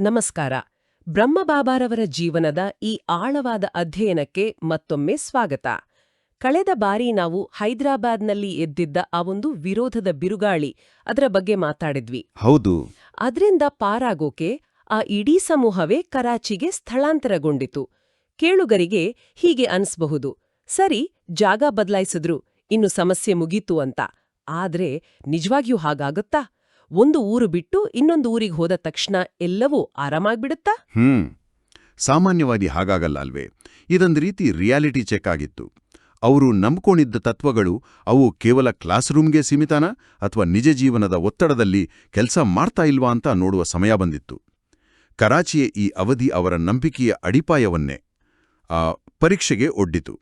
ನಮಸ್ಕಾರ. ಬ್ರಹ್ಮಬಾಬಾರವರ ಜೀವನದ ಈ ಆಳವಾದ ಅಧ್ಯಯನಕ್ಕೆ ಮತ್ತೊಮ್ಮೆ ಸ್ವಾಗತ. ಕಳೆದ ಬಾರಿ ನಾವು ಹೈದರಾಬಾದ್ನಲ್ಲಿ ಎದ್ದಿದ್ದ ಆ ಒಂದು ವಿರೋಧದ ಬಿರುಗಾಳಿ ಅದರ ಬಗ್ಗೆ ಮಾತಾಡಿದ್ವಿ. ಹೌದು. ಅದರಿಂದ ಪಾರಾಗೋಕೆ ಆ ಇಡೀ ಸಮೂಹವೇ ಕರಾಚಿಗೆ ಸ್ಥಳಾಂತರಗೊಂಡಿತು. ಕೇಳುಗರಿಗೆ ಹೀಗೆ ಅನ್ಸ್ಬಹುದು ಸರಿ ಜಾಗ ಬದಲಾಯಿಸಿದ್ರು ಇನ್ನು ಸಮಸ್ಯೆ ಮುಗೀತು ಅಂತ. ಆದ್ರೆ ನಿಜವಾಗಿಯೂ ಹಾಗಾಗುತ್ತಾ? ಒಂದು ಊರು ಬಿಟ್ಟು ಇನ್ನೊಂದು ಊರಿಗೆ ಹೋದ ತಕ್ಷಣ ಎಲ್ಲವೂ ಆರಾಮಾಗ್ಬಿಡುತ್ತಾ? ಹ್ಮ್. ಸಾಮಾನ್ಯವಾಗಿ ಹಾಗಾಗಲ್ಲ ಅಲ್ವೇ. ಇದೊಂದು ರೀತಿ ರಿಯಾಲಿಟಿ ಚೆಕ್ ಆಗಿತ್ತು. ಅವರು ನಂಬ್ಕೊಂಡಿದ್ದ ತತ್ವಗಳು ಅವು ಕೇವಲ ಕ್ಲಾಸ್ ರೂಮ್ಗೆ ಸೀಮಿತಾನ ಅಥವಾ ನಿಜ ಜೀವನದ ಒತ್ತಡದಲ್ಲಿ ಕೆಲಸ ಮಾಡ್ತಾ ಇಲ್ವಾ ಅಂತ ನೋಡುವ ಸಮಯ ಬಂದಿತ್ತು. ಕರಾಚಿಯ ಈ ಅವಧಿ ಅವರ ನಂಬಿಕೆಯ ಅಡಿಪಾಯವನ್ನೇ. ಆ ಪರೀಕ್ಷೆಗೆ ಒಡ್ಡಿತು.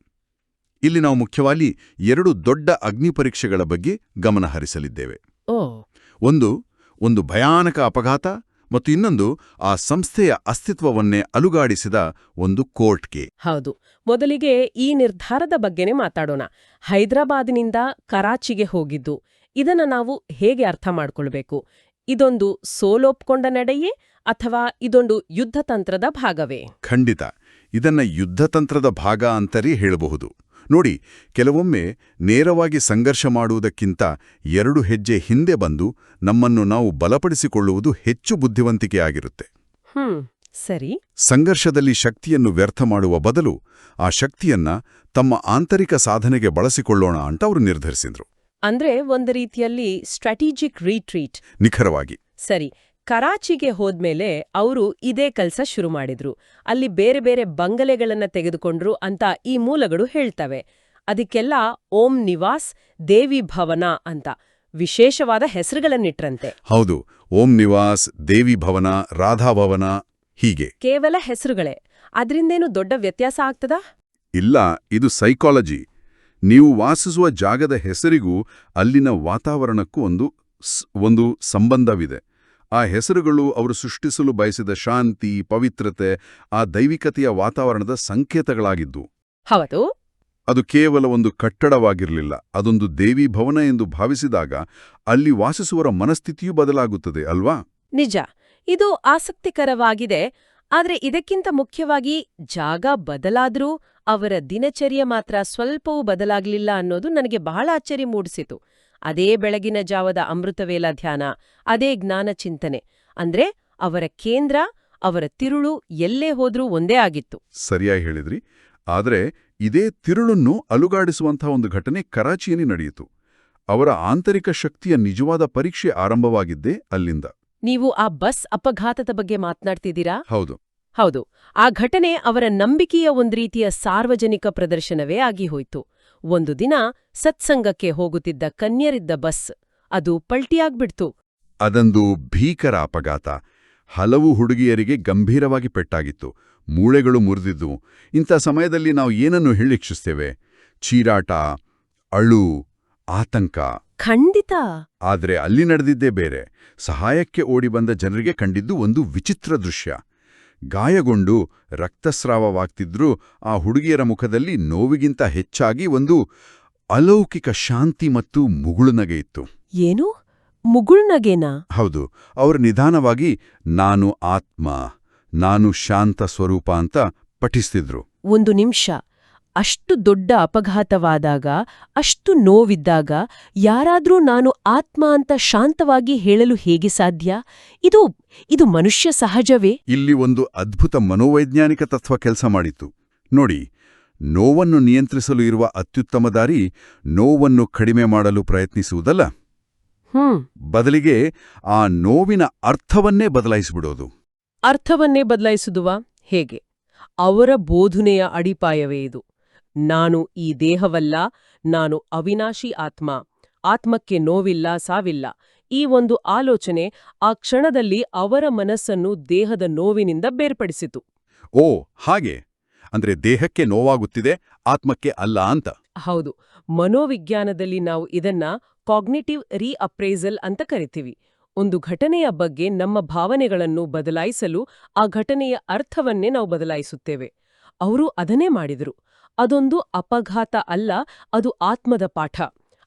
ಇಲ್ಲಿ ನಾವು ಮುಖ್ಯವಾಗಿ ಎರಡು ದೊಡ್ಡ ಅಗ್ನಿ ಪರೀಕ್ಷೆಗಳ ಬಗ್ಗೆ ಗಮನ ಹರಿಸಲಿದ್ದೇವೆ ಓ ಒಂದು ಒಂದು ಭಯಾನಕ ಅಪಘಾತ ಮತ್ತು ಇನ್ನೊಂದು ಆ ಸಂಸ್ಥೆಯ ಅಸ್ತಿತ್ವವನ್ನೇ ಅಲುಗಾಡಿಸಿದ ಒಂದು ಕೋರ್ಟ್ಗೆ ಹೌದು. ಮೊದಲಿಗೆ ಈ ನಿರ್ಧಾರದ ಬಗ್ಗೆನೇ ಮಾತಾಡೋಣ. ಹೈದರಾಬಾದಿನಿಂದ ಕರಾಚಿಗೆ ಹೋಗಿದ್ದು. ಇದನ್ನ ನಾವು ಹೇಗೆ ಅರ್ಥ ಮಾಡ್ಕೊಳ್ಬೇಕು? ಇದೊಂದು ಸೋಲೊಪ್ಕೊಂಡ ನಡೆಯೇ ಅಥವಾ ಇದೊಂದು ಯುದ್ಧತಂತ್ರದ ಭಾಗವೇ? ಖಂಡಿತ. ಇದನ್ನ ಯುದ್ಧತಂತ್ರದ ಭಾಗ ಅಂತರೀ ಹೇಳಬಹುದು. ನೋಡಿ ಕೆಲವೊಮ್ಮೆ ನೇರವಾಗಿ ಸಂಘರ್ಷ ಮಾಡುವುದಕ್ಕಿಂತ ಎರಡು ಹೆಜ್ಜೆ ಹಿಂದೆ ಬಂದು ನಮ್ಮನ್ನು ನಾವು ಬಲಪಡಿಸಿಕೊಳ್ಳುವುದು ಹೆಚ್ಚು ಬುದ್ಧಿವಂತಿಕೆಯಾಗಿರುತ್ತೆ. ಹ್ಮ್ ಸರಿ. ಸಂಘರ್ಷದಲ್ಲಿ ಶಕ್ತಿಯನ್ನು ವ್ಯರ್ಥ ಮಾಡುವ ಬದಲು ಆ ಶಕ್ತಿಯನ್ನ ತಮ್ಮ ಆಂತರಿಕ ಸಾಧನೆಗೆ ಬಳಸಿಕೊಳ್ಳೋಣ ಅಂತ ಅವರು ನಿರ್ಧರಿಸಿದ್ರು. ಅಂದ್ರೆ ಒಂದು ರೀತಿಯಲ್ಲಿ ಸ್ಟ್ರಾಟಜಿಕ್ ರೀಟ್ರೀಟ್. ನಿಖರವಾಗಿ. ಸರಿ ಕರಾಚಿಗೆ ಹೋದ್ಮೇಲೆ ಅವರು ಇದೇ ಕೆಲಸ ಶುರು ಮಾಡಿದ್ರು. ಅಲ್ಲಿ ಬೇರೆ ಬೇರೆ ಬಂಗಲೆಗಳನ್ನ ತೆಗೆದುಕೊಂಡ್ರು ಅಂತ ಈ ಮೂಲಗಳು ಹೇಳ್ತವೆ. ಅದಕ್ಕೆಲ್ಲ ಓಂ ನಿವಾಸ್ ದೇವಿ ಭವನ ಅಂತ ವಿಶೇಷವಾದ ಹೆಸರುಗಳನ್ನಿಟ್ರಂತೆ. ಹೌದು ಓಂ ನಿವಾಸ್ ದೇವಿ ಭವನ ರಾಧಾಭವನ ಹೀಗೆ. ಕೇವಲ ಹೆಸರುಗಳೇ. ಅದರಿಂದೇನು ದೊಡ್ಡ ವ್ಯತ್ಯಾಸ ಆಗ್ತದಾ? ಇಲ್ಲ ಇದು ಸೈಕಾಲಜಿ. ನೀವು ವಾಸಿಸುವ ಜಾಗದ ಹೆಸರಿಗೂ ಅಲ್ಲಿನ ವಾತಾವರಣಕ್ಕೂ ಒಂದು ಒಂದು ಸಂಬಂಧವಿದೆ. ಆ ಹೆಸರುಗಳು ಅವರು ಸೃಷ್ಟಿಸಲು ಬಯಸಿದ ಶಾಂತಿ ಪವಿತ್ರತೆ ಆ ದೈವಿಕತೆಯ ವಾತಾವರಣದ ಸಂಕೇತಗಳಾಗಿದ್ದು. ಹೌದು. ಅದು ಕೇವಲ ಒಂದು ಕಟ್ಟಡವಾಗಿರಲಿಲ್ಲ ಅದೊಂದು ದೇವಿ ಭವನ ಎಂದು ಭಾವಿಸಿದಾಗ ಅಲ್ಲಿ ವಾಸಿಸುವರ ಮನಸ್ಥಿತಿಯೂ ಬದಲಾಗುತ್ತದೆ ಅಲ್ವಾ? ನಿಜ. ಇದು ಆಸಕ್ತಿಕರವಾಗಿದೆ ಆದರೆ ಇದಕ್ಕಿಂತ ಮುಖ್ಯವಾಗಿ ಜಾಗ ಬದಲಾದರೂ ಅವರ ದಿನಚರ್ಯ ಮಾತ್ರ ಸ್ವಲ್ಪವೂ ಬದಲಾಗಲಿಲ್ಲ ಅನ್ನೋದು ನನಗೆ ಬಹಳ ಅಚ್ಚರಿ ಮೂಡಿಸಿತು. ಅದೇ ಬೆಳಗಿನ ಜಾವದ ಅಮೃತವೇಲ ಧ್ಯಾನ ಅದೇ ಜ್ಞಾನ ಚಿಂತನೆ. ಅಂದ್ರೆ ಅವರ ಕೇಂದ್ರ ಅವರ ತಿರುಳು ಎಲ್ಲೇ ಹೋದ್ರೂ ಒಂದೇ ಆಗಿತ್ತು. ಸರಿಯಾಗಿ ಹೇಳಿದ್ರಿ. ಆದರೆ ಇದೇ ತಿರುಳನ್ನು ಅಲುಗಾಡಿಸುವಂತಹ ಒಂದು ಘಟನೆ ಕರಾಚಿಯಲ್ಲಿ ನಡೆಯಿತು. ಅವರ ಆಂತರಿಕ ಶಕ್ತಿಯ ನಿಜವಾದ ಪರೀಕ್ಷೆ ಆರಂಭವಾಗಿದ್ದೇ ಅಲ್ಲಿಂದ. ನೀವು ಆ ಬಸ್ ಅಪಘಾತದ ಬಗ್ಗೆ ಮಾತನಾಡ್ತಿದ್ದೀರಾ? ಹೌದು. ಹೌದು ಆ ಘಟನೆ ಅವರ ನಂಬಿಕೆಯ ಒಂದು ರೀತಿಯ ಸಾರ್ವಜನಿಕ ಪ್ರದರ್ಶನವೇ ಆಗಿ ಹೋಯ್ತು ಒಂದು ದಿನ ಸತ್ಸಂಗಕ್ಕೆ ಹೋಗುತ್ತಿದ್ದ ಕನ್ಯರಿದ್ದ ಬಸ್ ಅದು ಪಲ್ಟಿಯಾಗ್ಬಿಡ್ತು. ಅದೊಂದು ಭೀಕರ ಅಪಘಾತ. ಹಲವು ಹುಡುಗಿಯರಿಗೆ ಗಂಭೀರವಾಗಿ ಪೆಟ್ಟಾಗಿತ್ತು. ಮೂಳೆಗಳು ಮುರಿದಿದ್ದು ಇಂಥ ಸಮಯದಲ್ಲಿ ನಾವು ಏನನ್ನು ಹೇಳಿಕ್ಷಿಸ್ತೇವೆ ಚೀರಾಟ ಅಳು ಆತಂಕ. ಖಂಡಿತ. ಆದರೆ ಅಲ್ಲಿ ನಡೆದಿದ್ದೇ ಬೇರೆ. ಸಹಾಯಕ್ಕೆ ಓಡಿ ಬಂದ ಜನರಿಗೆ ಕಂಡಿದ್ದು ಒಂದು ವಿಚಿತ್ರ ದೃಶ್ಯ. ಗಾಯಗೊಂಡು ರಕ್ತಸ್ರಾವವಾಗ್ತಿದ್ರೂ ಆ ಹುಡುಗಿಯರ ಮುಖದಲ್ಲಿ ನೋವಿಗಿಂತ ಹೆಚ್ಚಾಗಿ ಒಂದು ಅಲೌಕಿಕ ಶಾಂತಿ ಮತ್ತು ಮುಗುಳುನಗೆ ಇತ್ತು. ಏನು? ಮುಗುಳುನಗೆನಾ ಹೌದು. ಅವರು ನಿಧಾನವಾಗಿ ನಾನು ಆತ್ಮ ನಾನು ಶಾಂತ ಸ್ವರೂಪ ಅಂತ ಪಠಿಸ್ತಿದ್ರು. ಒಂದು ನಿಮಿಷ. ಅಷ್ಟು ದೊಡ್ಡ ಅಪಘಾತವಾದಾಗ ಅಷ್ಟು ನೋವಿದ್ದಾಗ ಯಾರಾದರೂ ನಾನು ಆತ್ಮ ಅಂತ ಶಾಂತವಾಗಿ ಹೇಳಲು ಹೇಗೆ ಸಾಧ್ಯ? ಇದು ಇದು ಮನುಷ್ಯ ಸಹಜವೇ? ಇಲ್ಲಿ ಒಂದು ಅದ್ಭುತ ಮನೋವೈಜ್ಞಾನಿಕ ತತ್ವ ಕೆಲಸ ಮಾಡಿತು ನೋಡಿ ನೋವನ್ನು ನಿಯಂತ್ರಿಸಲು ಇರುವ ಅತ್ಯುತ್ತಮ ದಾರಿ ನೋವನ್ನು ಕಡಿಮೆ ಮಾಡಲು ಪ್ರಯತ್ನಿಸುವುದಲ್ಲ. ಬದಲಿಗೆ ಆ ನೋವಿನ ಅರ್ಥವನ್ನೇ ಬದಲಾಯಿಸಿಬಿಡೋದು. ಅರ್ಥವನ್ನೇ ಬದಲಾಯಿಸುದುವ? ಹೇಗೆ? ಅವರ ಬೋಧನೆಯ ಅಡಿಪಾಯವೇ ಇದು. ನಾನು ಈ ದೇಹವಲ್ಲ ನಾನು ಅವಿನಾಶಿ ಆತ್ಮ. ಆತ್ಮಕ್ಕೆ ನೋವಿಲ್ಲ ಸಾವಿಲ್ಲ. ಈ ಒಂದು ಆಲೋಚನೆ ಆ ಕ್ಷಣದಲ್ಲಿ ಅವರ ಮನಸ್ಸನ್ನು ದೇಹದ ನೋವಿನಿಂದ ಬೇರ್ಪಡಿಸಿತು. ಓ ಹಾಗೆ. ಅಂದ್ರೆ ದೇಹಕ್ಕೆ ನೋವಾಗುತ್ತಿದೆ ಆತ್ಮಕ್ಕೆ ಅಲ್ಲ ಅಂತ. ಹೌದು. ಮನೋವಿಜ್ಞಾನದಲ್ಲಿ ನಾವು ಇದನ್ನ ಕಾಗ್ನಿಟಿವ್ ರೀಅಪ್ರೈಸಲ್ ಅಂತ ಕರಿತೀವಿ. ಒಂದು ಘಟನೆಯ ಬಗ್ಗೆ ನಮ್ಮ ಭಾವನೆಗಳನ್ನು ಬದಲಾಯಿಸಲು ಆ ಘಟನೆಯ ಅರ್ಥವನ್ನೇ ನಾವು ಬದಲಾಯಿಸುತ್ತೇವೆ. ಅವರು ಅದನ್ನೇ ಮಾಡಿದರು. ಅದೊಂದು ಅಪಘಾತ ಅಲ್ಲ ಅದು ಆತ್ಮದ ಪಾಠ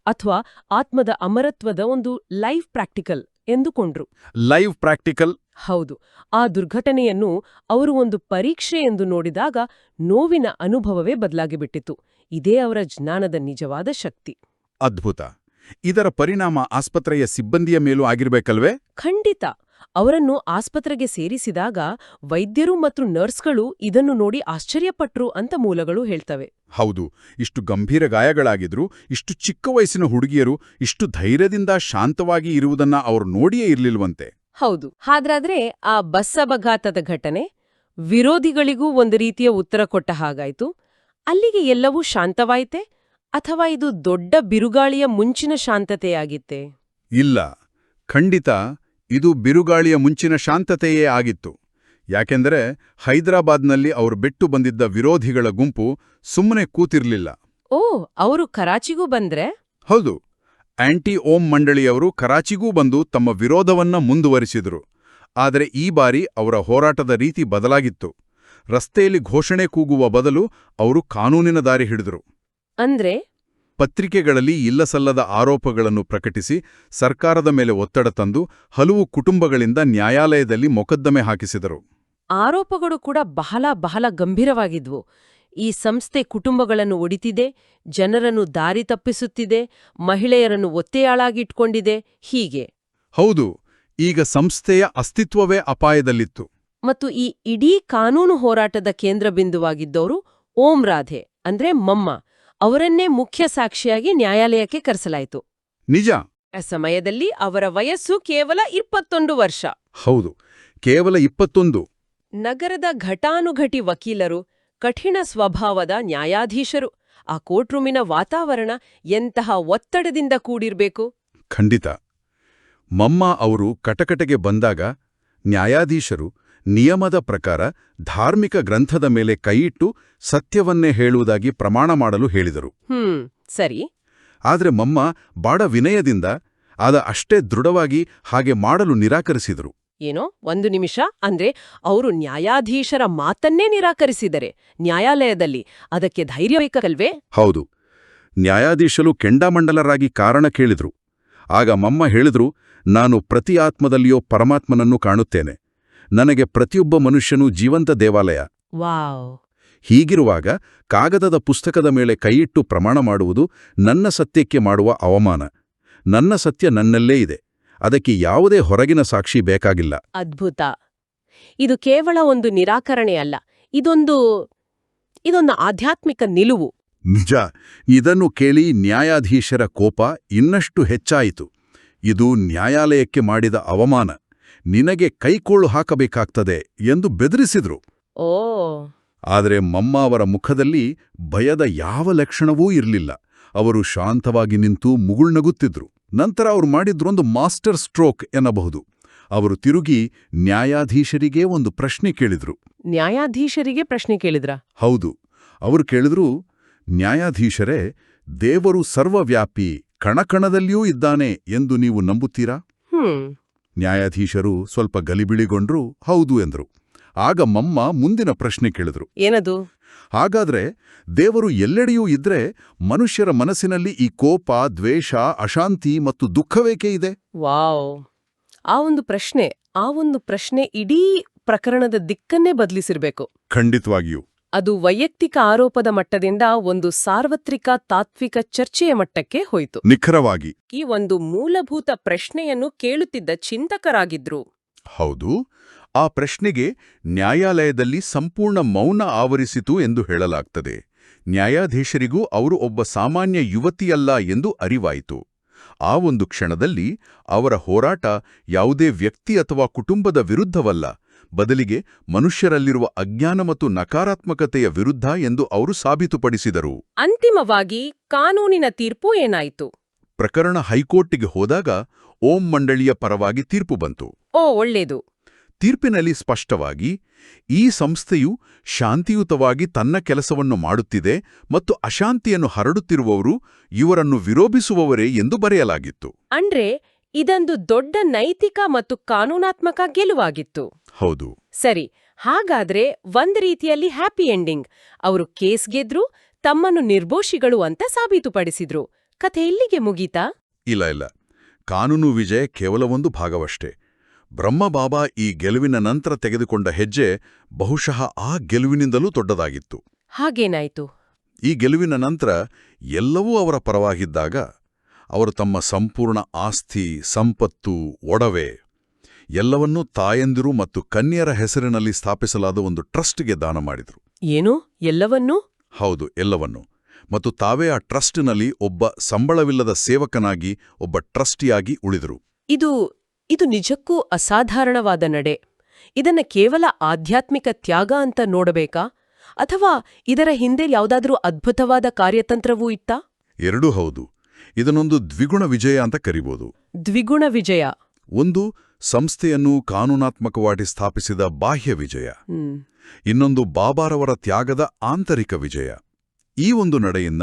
ಅಥವಾ ಆತ್ಮದ ಅಮರತ್ವದ ಒಂದು ಲೈವ್ ಪ್ರಾಕ್ಟಿಕಲ್ ಎಂದುಕೊಂಡ್ರು. Live practical? ಹೌದು ಆ ದುರ್ಘಟನೆಯನ್ನು ಅವರು ಒಂದು ಪರೀಕ್ಷೆ ಎಂದು ನೋಡಿದಾಗ ನೋವಿನ ಅನುಭವವೇ ಬದಲಾಗಿಬಿಟ್ಟಿತು ಇದೇ ಅವರ ಜ್ಞಾನದ ನಿಜವಾದ ಶಕ್ತಿ. ಅದ್ಭುತ. ಇದರ ಪರಿಣಾಮ ಆಸ್ಪತ್ರೆಯ ಸಿಬ್ಬಂದಿಯ ಮೇಲೂ ಆಗಿರಬೇಕಲ್ವೇ? ಖಂಡಿತ. ಅವರನ್ನು ಆಸ್ಪತ್ರೆಗೆ ಸೇರಿಸಿದಾಗ ವೈದ್ಯರು ಮತ್ತು ನರ್ಸ್ಗಳು ಇದನ್ನು ನೋಡಿ ಆಶ್ಚರ್ಯಪಟ್ರು ಅಂತ ಮೂಲಗಳು ಹೇಳ್ತವೆ. ಹೌದು ಇಷ್ಟು ಗಂಭೀರ ಗಾಯಗಳಾಗಿದ್ರು ಇಷ್ಟು ಚಿಕ್ಕ ವಯಸ್ಸಿನ ಹುಡುಗಿಯರು ಇಷ್ಟು ಧೈರ್ಯದಿಂದ ಶಾಂತವಾಗಿ ಇರುವುದನ್ನ ಅವರು ನೋಡಿಯೇ ಇರ್ಲಿಲ್ವಂತೆ. ಹೌದು ಹಾದ್ರಾದ್ರೆ ಆ ಬಸ್ ಅಪಘಾತದ ಘಟನೆ ವಿರೋಧಿಗಳಿಗೂ ಒಂದು ರೀತಿಯ ಉತ್ತರ ಕೊಟ್ಟ ಹಾಗಾಯ್ತು. ಅಲ್ಲಿಗೆ ಎಲ್ಲವೂ ಶಾಂತವಾಯಿತೆ ಅಥವಾ ಇದು ದೊಡ್ಡ ಬಿರುಗಾಳಿಯ ಮುಂಚಿನ ಶಾಂತತೆಯಾಗಿತ್ತೆ? ಇಲ್ಲ ಖಂಡಿತ ಇದು ಬಿರುಗಾಳಿಯ ಮುಂಚಿನ ಶಾಂತತೆಯೇ ಆಗಿತ್ತು. ಯಾಕೆಂದರೆ ಹೈದರಾಬಾದ್ನಲ್ಲಿ ಅವರು ಬಿಟ್ಟು ಬಂದಿದ್ದ ವಿರೋಧಿಗಳ ಗುಂಪು ಸುಮ್ಮನೆ ಕೂತಿರ್ಲಿಲ್ಲ. ಓ ಅವರು ಕರಾಚಿಗೂ ಬಂದ್ರೆ? ಹೌದು. ಆಂಟಿ ಓಂ ಮಂಡಳಿಯವರು ಕರಾಚಿಗೂ ಬಂದು ತಮ್ಮ ವಿರೋಧವನ್ನ ಮುಂದುವರಿಸಿದರು. ಆದರೆ ಈ ಬಾರಿ ಅವರ ಹೋರಾಟದ ರೀತಿ ಬದಲಾಗಿತ್ತು. ರಸ್ತೆಯಲ್ಲಿ ಘೋಷಣೆ ಕೂಗುವ ಬದಲು ಅವರು ಕಾನೂನಿನ ದಾರಿ ಹಿಡಿದರು. ಅಂದ್ರೆ? ಪತ್ರಿಕೆಗಳಲ್ಲಿ ಇಲ್ಲಸಲ್ಲದ ಆರೋಪಗಳನ್ನು ಪ್ರಕಟಿಸಿ ಸರ್ಕಾರದ ಮೇಲೆ ಒತ್ತಡ ತಂದು ಹಲವು ಕುಟುಂಬಗಳಿಂದ ನ್ಯಾಯಾಲಯದಲ್ಲಿ ಮೊಕದ್ದಮೆ ಹಾಕಿಸಿದರು. ಆರೋಪಗಳು ಕೂಡ ಬಹಳ ಬಹಳ ಗಂಭೀರವಾಗಿದ್ವು. ಈ ಸಂಸ್ಥೆ ಕುಟುಂಬಗಳನ್ನು ಒಡಿತಿದೆ ಜನರನ್ನು ದಾರಿ ತಪ್ಪಿಸುತ್ತಿದೆ ಮಹಿಳೆಯರನ್ನು ಒತ್ತೆಯಾಳಾಗಿಟ್ಕೊಂಡಿದೆ ಹೀಗೆ. ಹೌದು ಈಗ ಸಂಸ್ಥೆಯ ಅಸ್ತಿತ್ವವೇ ಅಪಾಯದಲ್ಲಿತ್ತು. ಮತ್ತು ಈ ಇಡೀ ಕಾನೂನು ಹೋರಾಟದ ಕೇಂದ್ರಬಿಂದುವಾಗಿದ್ದವರು ಓಂ ರಾಧೆ ಅಂದ್ರೆ ಮಮ್ಮ. ಅವರನ್ನೇ ಮುಖ್ಯ ಸಾಕ್ಷಿಯಾಗಿ ನ್ಯಾಯಾಲಯಕ್ಕೆ ಕರೆಸಲಾಯಿತು. ನಿಜ. ಆ ಸಮಯದಲ್ಲಿ ಅವರ ವಯಸ್ಸು ಕೇವಲ ಇಪ್ಪತ್ತೊಂದು ವರ್ಷ. ಹೌದು. ಕೇವಲ ಇಪ್ಪತ್ತೊಂದು. ನಗರದ ಘಟಾನುಘಟಿ ವಕೀಲರು ಕಠಿಣ ಸ್ವಭಾವದ ನ್ಯಾಯಾಧೀಶರು ಆ ಕೋರ್ಟ್ರೂಮಿನ ವಾತಾವರಣ ಎಂತಹ ಒತ್ತಡದಿಂದ ಕೂಡಿರ್ಬೇಕು? ಖಂಡಿತ. ಮಮ್ಮ ಅವರು ಕಟಕಟೆಗೆ ಬಂದಾಗ ನ್ಯಾಯಾಧೀಶರು ನಿಯಮದ ಪ್ರಕಾರ ಧಾರ್ಮಿಕ ಗ್ರಂಥದ ಮೇಲೆ ಕೈಯಿಟ್ಟು ಸತ್ಯವನ್ನೇ ಹೇಳುವುದಾಗಿ ಪ್ರಮಾಣ ಮಾಡಲು ಹೇಳಿದರು. ಹ್ಮ್ ಸರಿ. ಆದರೆ ಮಮ್ಮ ಬಾಡ ವಿನಯದಿಂದ ಆದ ಅಷ್ಟೇ ದೃಢವಾಗಿ ಹಾಗೆ ಮಾಡಲು ನಿರಾಕರಿಸಿದರು. ಏನೋ ಒಂದು ನಿಮಿಷ. ಅಂದ್ರೆ ಅವರು ನ್ಯಾಯಾಧೀಶರ ಮಾತನ್ನೇ ನಿರಾಕರಿಸಿದರೆ ನ್ಯಾಯಾಲಯದಲ್ಲಿ ಅದಕ್ಕೆ ಧೈರ್ಯ ಬೇಕಲ್ವೇ? ಹೌದು. ನ್ಯಾಯಾಧೀಶರು ಕೆಂಡಾಮಂಡಲರಾಗಿ ಕಾರಣ ಕೇಳಿದ್ರು. ಆಗ ಮಮ್ಮ ಹೇಳಿದ್ರು ನಾನು ಪ್ರತಿ ಆತ್ಮದಲ್ಲಿಯೋ ಪರಮಾತ್ಮನನ್ನು ಕಾಣುತ್ತೇನೆ. ನನಗೆ ಪ್ರತಿಯೊಬ್ಬ ಮನುಷ್ಯನೂ ಜೀವಂತ ದೇವಾಲಯ. ಹೀಗಿರುವಾಗ ಕಾಗದದ ಪುಸ್ತಕದ ಮೇಲೆ ಕೈಯಿಟ್ಟು ಪ್ರಮಾಣ ಮಾಡುವುದು ನನ್ನ ಸತ್ಯಕ್ಕೆ ಮಾಡುವ ಅವಮಾನ. ನನ್ನ ಸತ್ಯ ನನ್ನಲ್ಲೇ ಇದೆ. ಅದಕ್ಕೆ ಯಾವುದೇ ಹೊರಗಿನ ಸಾಕ್ಷಿ ಬೇಕಾಗಿಲ್ಲ. ಅದ್ಭುತ. ಇದು ಕೇವಲ ಒಂದು ನಿರಾಕರಣೆ ಅಲ್ಲ. ಇದೊಂದು ಇದೊಂದು ಆಧ್ಯಾತ್ಮಿಕ ನಿಲುವು. ನಿಜ. ಇದನ್ನು ಕೇಳಿ ನ್ಯಾಯಾಧೀಶರ ಕೋಪ ಇನ್ನಷ್ಟು ಹೆಚ್ಚಾಯಿತು. ಇದು ನ್ಯಾಯಾಲಯಕ್ಕೆ ಮಾಡಿದ ಅವಮಾನ. ನಿನಗೆ ಕೈಕೋಳು ಹಾಕಬೇಕಾಗ್ತದೆ ಎಂದು ಬೆದರಿಸಿದ್ರು. ಓ. ಆದರೆ ಮಮ್ಮ ಅವರ ಮುಖದಲ್ಲಿ ಭಯದ ಯಾವ ಲಕ್ಷಣವೂ ಇರಲಿಲ್ಲ. ಅವರು ಶಾಂತವಾಗಿ ನಿಂತು ಮುಗುಳ್ನಗುತ್ತಿದ್ರು ನಂತರ ಅವರು ಮಾಡಿದ್ರೊಂದು ಮಾಸ್ಟರ್ ಸ್ಟ್ರೋಕ್ ಎನ್ನಬಹುದು. ಅವರು ತಿರುಗಿ ನ್ಯಾಯಾಧೀಶರಿಗೆ ಒಂದು ಪ್ರಶ್ನೆ ಕೇಳಿದ್ರು. ನ್ಯಾಯಾಧೀಶರಿಗೆ ಪ್ರಶ್ನೆ ಕೇಳಿದ್ರ? ಹೌದು. ಅವರು ಕೇಳಿದ್ರು ನ್ಯಾಯಾಧೀಶರೇ ದೇವರು ಸರ್ವವ್ಯಾಪಿ ಕಣಕಣದಲ್ಲಿಯೂ ಇದ್ದಾನೆ ಎಂದು ನೀವು ನಂಬುತ್ತೀರಾ? ನ್ಯಾಯಾಧೀಶರು ಸ್ವಲ್ಪ ಗಲಿಬಿಳಿಗೊಂಡ್ರು ಹೌದು ಎಂದರು. ಆಗ ಮಮ್ಮ ಮುಂದಿನ ಪ್ರಶ್ನೆ ಕೇಳಿದ್ರು. ಏನದು? ಹಾಗಾದ್ರೆ ದೇವರು ಎಲ್ಲೆಡೆಯೂ ಇದ್ರೆ ಮನುಷ್ಯರ ಮನಸ್ಸಿನಲ್ಲಿ ಈ ಕೋಪ ದ್ವೇಷ ಅಶಾಂತಿ ಮತ್ತು ದುಃಖವೇಕೆ ಇದೆ? ವಾವ್. ಆ ಒಂದು ಪ್ರಶ್ನೆ ಆ ಒಂದು ಪ್ರಶ್ನೆ ಇಡೀ ಪ್ರಕರಣದ ದಿಕ್ಕನ್ನೇ ಬದಲಿಸಿರ್ಬೇಕು. ಖಂಡಿತವಾಗಿಯೂ. ಅದು ವೈಯಕ್ತಿಕ ಆರೋಪದ ಮಟ್ಟದಿಂದ ಒಂದು ಸಾರ್ವತ್ರಿಕ ತಾತ್ವಿಕ ಚರ್ಚೆಯ ಮಟ್ಟಕ್ಕೆ ಹೋಯಿತು. ನಿಖರವಾಗಿ. ಈ ಒಂದು ಮೂಲಭೂತ ಪ್ರಶ್ನೆಯನ್ನು ಕೇಳುತ್ತಿದ್ದ ಚಿಂತಕರಾಗಿದ್ರು. ಹೌದು. ಆ ಪ್ರಶ್ನೆಗೆ ನ್ಯಾಯಾಲಯದಲ್ಲಿ ಸಂಪೂರ್ಣ ಮೌನ ಆವರಿಸಿತು ಎಂದು ಹೇಳಲಾಗ್ತದೆ. ನ್ಯಾಯಾಧೀಶರಿಗೂ ಅವರು ಒಬ್ಬ ಸಾಮಾನ್ಯ ಯುವತಿಯಲ್ಲ ಎಂದು ಅರಿವಾಯಿತು. ಆ ಒಂದು ಕ್ಷಣದಲ್ಲಿ ಅವರ ಹೋರಾಟ ಯಾವುದೇ ವ್ಯಕ್ತಿ ಅಥವಾ ಕುಟುಂಬದ ವಿರುದ್ಧವಲ್ಲ. ಬದಲಿಗೆ ಮನುಷ್ಯರಲ್ಲಿರುವ ಅಜ್ಞಾನ ಮತ್ತು ನಕಾರಾತ್ಮಕತೆಯ ವಿರುದ್ಧ ಎಂದು ಅವರು ಸಾಬೀತುಪಡಿಸಿದರು. ಅಂತಿಮವಾಗಿ ಕಾನೂನಿನ ತೀರ್ಪು ಏನಾಯಿತು? ಪ್ರಕರಣ ಹೈಕೋರ್ಟಿಗೆ ಹೋದಾಗ ಓಂ ಮಂಡಳಿಯ ಪರವಾಗಿ ತೀರ್ಪು ಬಂತು. ಓ ಒಳ್ಳೇದು. ತೀರ್ಪಿನಲ್ಲಿ ಸ್ಪಷ್ಟವಾಗಿ ಈ ಸಂಸ್ಥೆಯು ಶಾಂತಿಯುತವಾಗಿ ತನ್ನ ಕೆಲಸವನ್ನು ಮಾಡುತ್ತಿದೆ ಮತ್ತು ಅಶಾಂತಿಯನ್ನು ಹರಡುತ್ತಿರುವವರು ಇವರನ್ನು ವಿರೋಧಿಸುವವರೇ ಎಂದು ಬರೆಯಲಾಗಿತ್ತು. ಅಂದ್ರೆ ಇದೊಂದು ದೊಡ್ಡ ನೈತಿಕ ಮತ್ತು ಕಾನೂನಾತ್ಮಕ ಗೆಲುವಾಗಿತ್ತು. ಹೌದು. ಸರಿ ಹಾಗಾದ್ರೆ ಒಂದ್ ರೀತಿಯಲ್ಲಿ ಹ್ಯಾಪಿ ಎಂಡಿಂಗ್. ಅವರು ಕೇಸ್ ಗೆದ್ರು ತಮ್ಮನ್ನು ನಿರ್ಭೋಷಿಗಳು ಅಂತ ಸಾಬೀತುಪಡಿಸಿದ್ರು. ಕಥೆ ಇಲ್ಲಿಗೆ ಮುಗೀತಾ? ಇಲ್ಲ ಇಲ್ಲ. ಕಾನೂನು ವಿಜಯ ಕೇವಲ ಒಂದು ಭಾಗವಷ್ಟೇ. ಬ್ರಹ್ಮಬಾಬಾ ಈ ಗೆಲುವಿನ ನಂತರ ತೆಗೆದುಕೊಂಡ ಹೆಜ್ಜೆ ಬಹುಶಃ ಆ ಗೆಲುವಿನಿಂದಲೂ ದೊಡ್ಡದಾಗಿತ್ತು. ಹಾಗೇನಾಯ್ತು? ಈ ಗೆಲುವಿನ ನಂತರ ಎಲ್ಲವೂ ಅವರ ಪರವಾಗಿದ್ದಾಗ ಅವರು ತಮ್ಮ ಸಂಪೂರ್ಣ ಆಸ್ತಿ ಸಂಪತ್ತು ಒಡವೆ ಎಲ್ಲವನ್ನೂ ತಾಯಂದಿರು ಮತ್ತು ಕನ್ಯರ ಹೆಸರಿನಲ್ಲಿ ಸ್ಥಾಪಿಸಲಾದ ಒಂದು ಟ್ರಸ್ಟ್ಗೆ ದಾನ ಮಾಡಿದರು. ಏನು? ಎಲ್ಲವನ್ನೂ? ಹೌದು ಎಲ್ಲವನ್ನೂ. ಮತ್ತು ತಾವೇ ಆ ಟ್ರಸ್ಟ್ನಲ್ಲಿ ಒಬ್ಬ ಸಂಬಳವಿಲ್ಲದ ಸೇವಕನಾಗಿ ಒಬ್ಬ ಟ್ರಸ್ಟಿಯಾಗಿ ಉಳಿದರು. ಇದು ಇದು ನಿಜಕ್ಕೂ ಅಸಾಧಾರಣವಾದ ನಡೆ. ಇದನ್ನ ಕೇವಲ ಆಧ್ಯಾತ್ಮಿಕ ತ್ಯಾಗ ಅಂತ ನೋಡಬೇಕಾ? ಅಥವಾ ಇದರ ಹಿಂದೆ ಯಾವುದಾದರೂ ಅದ್ಭುತವಾದ ಕಾರ್ಯತಂತ್ರವೂ ಇತ್ತಾ? ಎರಡೂ ಹೌದು. ಇದನ್ನೊಂದು ದ್ವಿಗುಣ ವಿಜಯ ಅಂತ ಕರಿಬೋದು. ದ್ವಿಗುಣ ವಿಜಯ. ಒಂದು ಸಂಸ್ಥೆಯನ್ನು ಕಾನೂನಾತ್ಮಕವಾಗಿ ಸ್ಥಾಪಿಸಿದ ಬಾಹ್ಯ ವಿಜಯ. ಇನ್ನೊಂದು ಬಾಬಾರವರ ತ್ಯಾಗದ ಆಂತರಿಕ ವಿಜಯ. ಈ ಒಂದು ನಡೆಯಿಂದ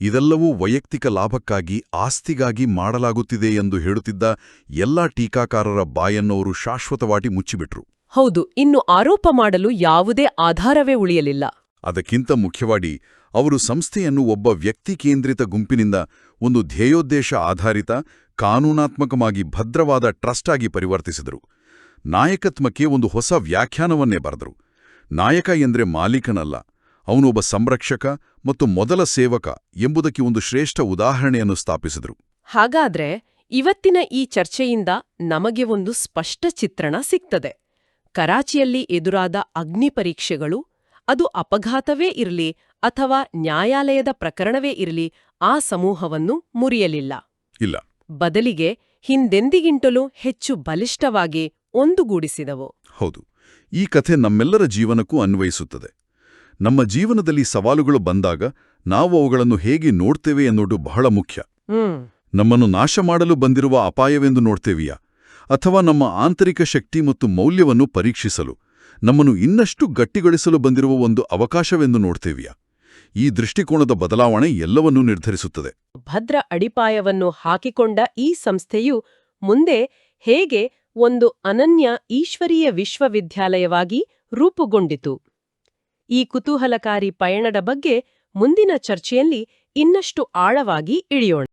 ಇದೆಲ್ಲವೂ ವೈಯಕ್ತಿಕ ಲಾಭಕ್ಕಾಗಿ ಆಸ್ತಿಗಾಗಿ ಮಾಡಲಾಗುತ್ತಿದೆ ಎಂದು ಹೇಳುತ್ತಿದ್ದ ಎಲ್ಲಾ ಟೀಕಾಕಾರರ ಬಾಯನ್ನವರು ಶಾಶ್ವತವಾಗಿ ಮುಚ್ಚಿಬಿಟ್ರು. ಹೌದು ಇನ್ನು ಆರೋಪ ಮಾಡಲು ಯಾವುದೇ ಆಧಾರವೇ ಉಳಿಯಲಿಲ್ಲ. ಅದಕ್ಕಿಂತ ಮುಖ್ಯವಾಗಿ ಅವರು ಸಂಸ್ಥೆಯನ್ನು ಒಬ್ಬ ವ್ಯಕ್ತಿ ಕೇಂದ್ರಿತ ಗುಂಪಿನಿಂದ ಒಂದು ಧ್ಯೇಯೋದ್ದೇಶ ಆಧಾರಿತ, ಕಾನೂನಾತ್ಮಕವಾಗಿ ಭದ್ರವಾದ ಟ್ರಸ್ಟ್ ಆಗಿ ಪರಿವರ್ತಿಸಿದರು. ನಾಯಕತ್ವಕ್ಕೆ ಒಂದು ಹೊಸ ವ್ಯಾಖ್ಯಾನವನ್ನೇ ಬರೆದರು. ನಾಯಕ ಎಂದರೆ ಮಾಲೀಕನಲ್ಲ, ಅವನೊಬ್ಬ ಸಂರಕ್ಷಕ ಮತ್ತು ಮೊದಲ ಸೇವಕ ಎಂಬುದಕ್ಕೆ ಒಂದು ಶ್ರೇಷ್ಠ ಉದಾಹರಣೆಯನ್ನು ಸ್ಥಾಪಿಸಿದರು. ಹಾಗಾದ್ರೆ ಇವತ್ತಿನ ಈ ಚರ್ಚೆಯಿಂದ ನಮಗೆ ಒಂದು ಸ್ಪಷ್ಟ ಚಿತ್ರಣ ಸಿಗ್ತದೆ. ಕರಾಚಿಯಲ್ಲಿ ಎದುರಾದ ಅಗ್ನಿ ಪರೀಕ್ಷೆಗಳು ಅದು ಅಪಘಾತವೇ ಇರಲಿ ಅಥವಾ ನ್ಯಾಯಾಲಯದ ಪ್ರಕರಣವೇ ಇರಲಿ ಆ ಸಮೂಹವನ್ನು ಮುರಿಯಲಿಲ್ಲ. ಇಲ್ಲ. ಬದಲಿಗೆ ಹಿಂದೆಂದಿಗಿಂತಲೂ ಹೆಚ್ಚು ಬಲಿಷ್ಠವಾಗಿ ಒಂದುಗೂಡಿಸಿದವು. ಹೌದು. ಈ ಕಥೆ ನಮ್ಮೆಲ್ಲರ ಜೀವನಕ್ಕೂ ಅನ್ವಯಿಸುತ್ತದೆ. ನಮ್ಮ ಜೀವನದಲ್ಲಿ ಸವಾಲುಗಳು ಬಂದಾಗ ನಾವು ಅವುಗಳನ್ನು ಹೇಗೆ ನೋಡ್ತೇವೆ ಎನ್ನುವುದು ಬಹಳ ಮುಖ್ಯ. ನಮ್ಮನ್ನು ನಾಶ ಮಾಡಲು ಬಂದಿರುವ ಅಪಾಯವೆಂದು ನೋಡ್ತೇವಿಯಾ? ಅಥವಾ ನಮ್ಮ ಆಂತರಿಕ ಶಕ್ತಿ ಮತ್ತು ಮೌಲ್ಯವನ್ನು ಪರೀಕ್ಷಿಸಲು? ನಮ್ಮನ್ನು ಇನ್ನಷ್ಟು ಗಟ್ಟಿಗೊಳಿಸಲು ಬಂದಿರುವ ಒಂದು ಅವಕಾಶವೆಂದು ನೋಡ್ತೇವೆಯಾ? ಈ ದೃಷ್ಟಿಕೋನದ ಬದಲಾವಣೆ ಎಲ್ಲವನ್ನೂ ನಿರ್ಧರಿಸುತ್ತದೆ. ಭದ್ರ ಅಡಿಪಾಯವನ್ನು ಹಾಕಿಕೊಂಡ ಈ ಸಂಸ್ಥೆಯು ಮುಂದೆ ಹೇಗೆ ಒಂದು ಅನನ್ಯ ಈಶ್ವರೀಯ ವಿಶ್ವವಿದ್ಯಾಲಯವಾಗಿ ರೂಪುಗೊಂಡಿತು. ಈ ಕುತೂಹಲಕಾರಿ ಪಯಣದ ಬಗ್ಗೆ ಮುಂದಿನ ಚರ್ಚೆಯಲ್ಲಿ ಇನ್ನಷ್ಟು ಆಳವಾಗಿ ಇಳಿಯೋಣ.